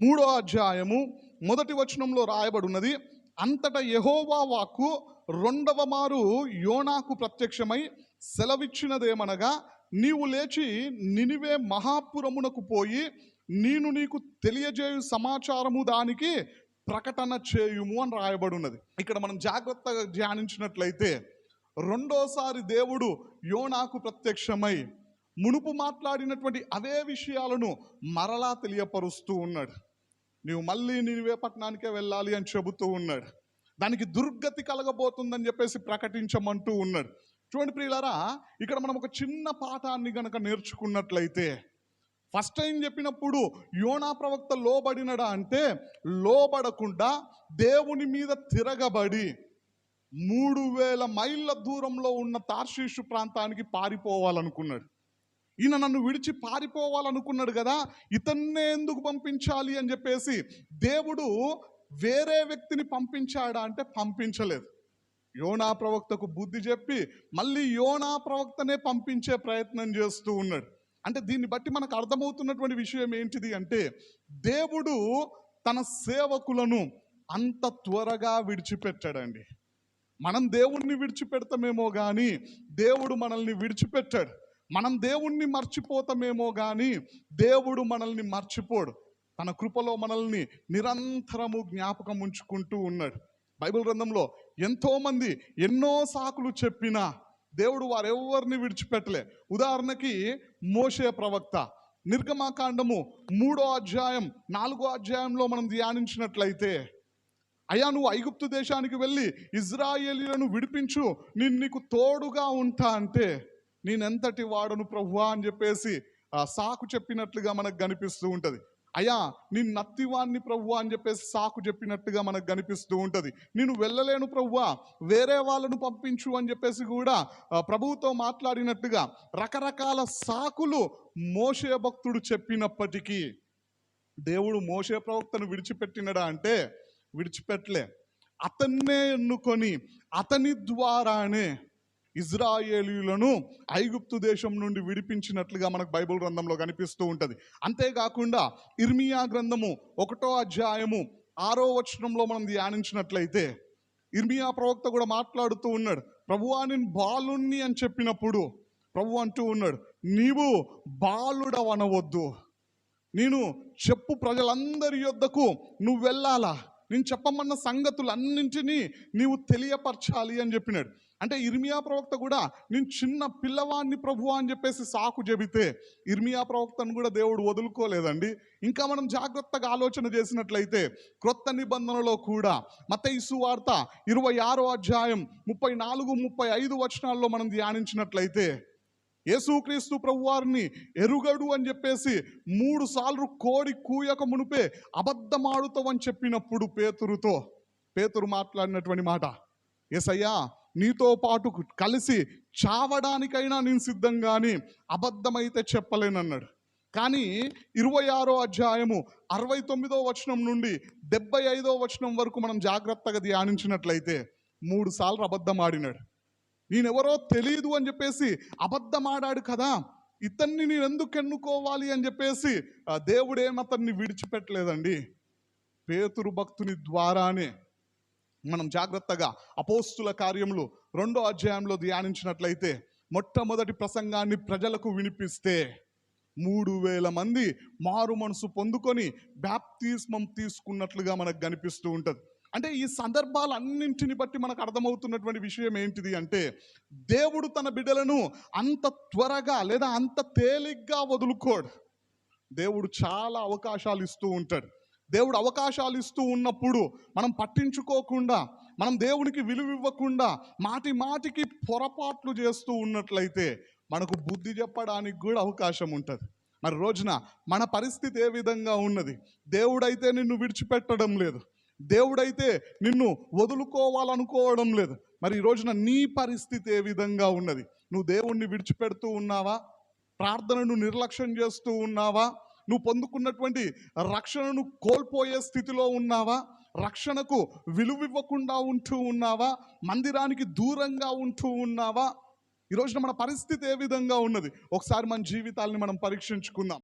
మూడో అధ్యాయము మొదటి వచనంలో రాయబడి ఉన్నది అంతటా యెహోవా వాక్కు రెండవ మారు యోనాకు ప్రత్యక్షమై సెలవిచ్చినదేమనగా నీవు లేచి నినివే మహాపురమునకు పోయి నేను నీకు తెలియజేయు సమాచారము దానికి ప్రకటన చేయుము అని రాయబడి ఉన్నది ఇక్కడ మనం జాగ్రత్తగా ధ్యానించినట్లయితే రెండోసారి దేవుడు యోనాకు ప్రత్యక్షమై మునుపు మాట్లాడినటువంటి అదే విషయాలను మరలా తెలియపరుస్తూ ఉన్నాడు. నీవు మళ్ళీ నీవే పట్టణానికే వెళ్ళాలి అని చెబుతూ ఉన్నాడు. దానికి దుర్గతి కలగబోతుందని చెప్పేసి ప్రకటించమంటూ ఉన్నాడు. చూడండి ప్రియులారా ఇక్కడ మనం ఒక చిన్న పాఠాన్ని గనక నేర్చుకున్నట్లయితే ఫస్ట్ టైం చెప్పినప్పుడు యోనా ప్రవక్త లోబడినడా అంటే లోబడకుండా దేవుని మీద తిరగబడి మూడు వేల మైళ్ళ దూరంలో ఉన్న తార్షీషు ప్రాంతానికి పారిపోవాలనుకున్నాడు. ఈయన నన్ను విడిచి పారిపోవాలనుకున్నాడు కదా ఇతన్నే ఎందుకు పంపించాలి అని చెప్పేసి దేవుడు వేరే వ్యక్తిని పంపించాడా అంటే పంపించలేదు. యోనా ప్రవక్తకు బుద్ధి చెప్పి మళ్ళీ యోనా ప్రవక్తనే పంపించే ప్రయత్నం చేస్తూ ఉన్నాడు. అంటే దీన్ని బట్టి మనకు అర్థమవుతున్నటువంటి విషయం ఏంటిది అంటే దేవుడు తన సేవకులను అంత త్వరగా విడిచిపెట్టాడండి. మనం దేవుణ్ణి విడిచిపెడతామేమో కానీ దేవుడు మనల్ని విడిచిపెట్టాడు. మనం దేవుణ్ణి మర్చిపోతామేమో కానీ దేవుడు మనల్ని మర్చిపోడు. తన కృపలో మనల్ని నిరంతరము జ్ఞాపకం ఉంచుకుంటూ ఉన్నాడు. బైబిల్ గ్రంథంలో ఎంతోమంది ఎన్నో సాకులు చెప్పినా దేవుడు వారెవరిని విడిచిపెట్టలే. ఉదాహరణకి మోషే ప్రవక్త. నిర్గమాకాండము మూడో అధ్యాయం నాలుగో అధ్యాయంలో మనం ధ్యానించినట్లయితే అయ్యా నువ్వు ఐగుప్తు దేశానికి వెళ్ళి ఇజ్రాయేలీలను విడిపించు నేను నీకు తోడుగా ఉంటా అంటే నేనెంతటి వాడను ప్రభువా అని చెప్పేసి సాకు చెప్పినట్లుగా మనకు కనిపిస్తూ ఉంటుంది. అయ్యా నేను నత్తివాన్ని ప్రభువా అని చెప్పేసి సాకు చెప్పినట్టుగా మనకు కనిపిస్తూ ఉంటుంది. నేను వెళ్ళలేను ప్రభువా వేరే వాళ్ళను పంపించు అని చెప్పేసి కూడా ప్రభువుతో మాట్లాడినట్టుగా రకరకాల సాకులు మోషే భక్తుడు చెప్పినప్పటికీ దేవుడు మోషే ప్రవక్తను విడిచిపెట్టినడా అంటే విడిచిపెట్టలే. అతన్నే ఎన్నుకొని అతని ద్వారానే ఇజ్రాయేలీలను ఐగుప్తు దేశం నుండి విడిపించినట్లుగా మనకు బైబిల్ గ్రంథంలో కనిపిస్తూ ఉంటుంది. అంతేకాకుండా ఇర్మియా గ్రంథము ఒకటో అధ్యాయము ఆరో వచనంలో మనం ధ్యానించినట్లయితే ఇర్మియా ప్రవక్త కూడా మాట్లాడుతూ ఉన్నాడు ప్రభువా నేను బాలుణ్ణి అని చెప్పినప్పుడు ప్రభు అంటూ ఉన్నాడు నీవు బాలుడవనవద్దు. నేను చెప్పు ప్రజలందరి యొద్దకు నువ్వు వెళ్ళాలా నేను చెప్పమన్న సంగతులన్నింటినీ నీవు తెలియపరచాలి అని చెప్పినాడు. అంటే ఇర్మియా ప్రవక్త కూడా నేను చిన్న పిల్లవాడిని ప్రభు అని చెప్పేసి సాకు చెబితే ఇర్మియా ప్రవక్తను కూడా దేవుడు వదులుకోలేదండి. ఇంకా మనం జాగ్రత్తగా ఆలోచన చేసినట్లయితే క్రొత్త నిబంధనలో కూడా మతైసు వార్త ఇరవై ఆరో అధ్యాయం ముప్పై నాలుగు ముప్పై ఐదు వచనాల్లో మనం ధ్యానించినట్లయితే యేసుక్రీస్తు ప్రభువారిని ఎరుగడు అని చెప్పేసి మూడు సార్లు కోడి కూయక మునిపే అబద్ధమాడుతావని చెప్పినప్పుడు పేతురుతో పేతురు మాట్లాడినటువంటి మాట ఎసయ్యా నీతో పాటు కలిసి చావడానికైనా నేను సిద్ధం కానీ అబద్ధమైతే చెప్పలేనన్నాడు. కానీ ఇరవై ఆరో అధ్యాయము అరవై తొమ్మిదో వచనం నుండి డెబ్బై ఐదో వచనం వరకు మనం జాగ్రత్తగా ధ్యానించినట్లయితే మూడు సార్లు అబద్ధం ఆడినాడు నేనెవరో తెలియదు అని చెప్పేసి అబద్ధమాడాడు కదా ఇతన్ని నేను ఎందుకు ఎన్నుకోవాలి అని చెప్పేసి దేవుడేమతన్ని దేవుడేం అతన్ని విడిచిపెట్టలేదండి. పేతురు భక్తుని ద్వారానే మనం జాగ్రత్తగా అపోస్తుల కార్యములు రెండో అధ్యాయంలో ధ్యానించినట్లయితే మొట్టమొదటి ప్రసంగాన్ని ప్రజలకు వినిపిస్తే మూడు వేల మంది మారు మనసు పొందుకొని బ్యాప్తిస్మం తీసుకున్నట్లుగా మనకు కనిపిస్తూ ఉంటుంది. అంటే ఈ సందర్భాలన్నింటిని బట్టి మనకు అర్థమవుతున్నటువంటి విషయం ఏంటిది అంటే దేవుడు తన బిడ్డలను అంత త్వరగా లేదా అంత తేలిగ్గా వదులుకోడు. దేవుడు చాలా అవకాశాలు ఇస్తూ ఉంటాడు. దేవుడు అవకాశాలు ఇస్తూ ఉన్నప్పుడు మనం పట్టించుకోకుండా మనం దేవునికి విలువ ఇవ్వకుండా మాటి మాటికి పొరపాట్లు చేస్తూ ఉన్నట్లయితే మనకు బుద్ధి చెప్పడానికి కూడా అవకాశం ఉంటుంది. మరి రోజున మన పరిస్థితి ఏ విధంగా ఉన్నది? దేవుడైతే నిన్ను విడిచిపెట్టడం లేదు. దేవుడైతే నిన్ను వదులుకోవాలనుకోవడం లేదు. మరి ఈ రోజున నీ పరిస్థితి ఏ విధంగా ఉన్నది? నువ్వు దేవుణ్ణి విడిచిపెడుతూ ఉన్నావా? ప్రార్థనను నిర్లక్ష్యం చేస్తూ ఉన్నావా? నువ్వు పొందుకున్నటువంటి రక్షణను కోల్పోయే స్థితిలో ఉన్నావా? రక్షణకు విలువివ్వకుండా ఉంటూ ఉన్నావా? మందిరానికి దూరంగా ఉంటూ ఉన్నావా? ఈరోజున మన పరిస్థితి ఏ విధంగా ఉన్నది? ఒకసారి మన జీవితాల్ని మనం పరీక్షించుకుందాం.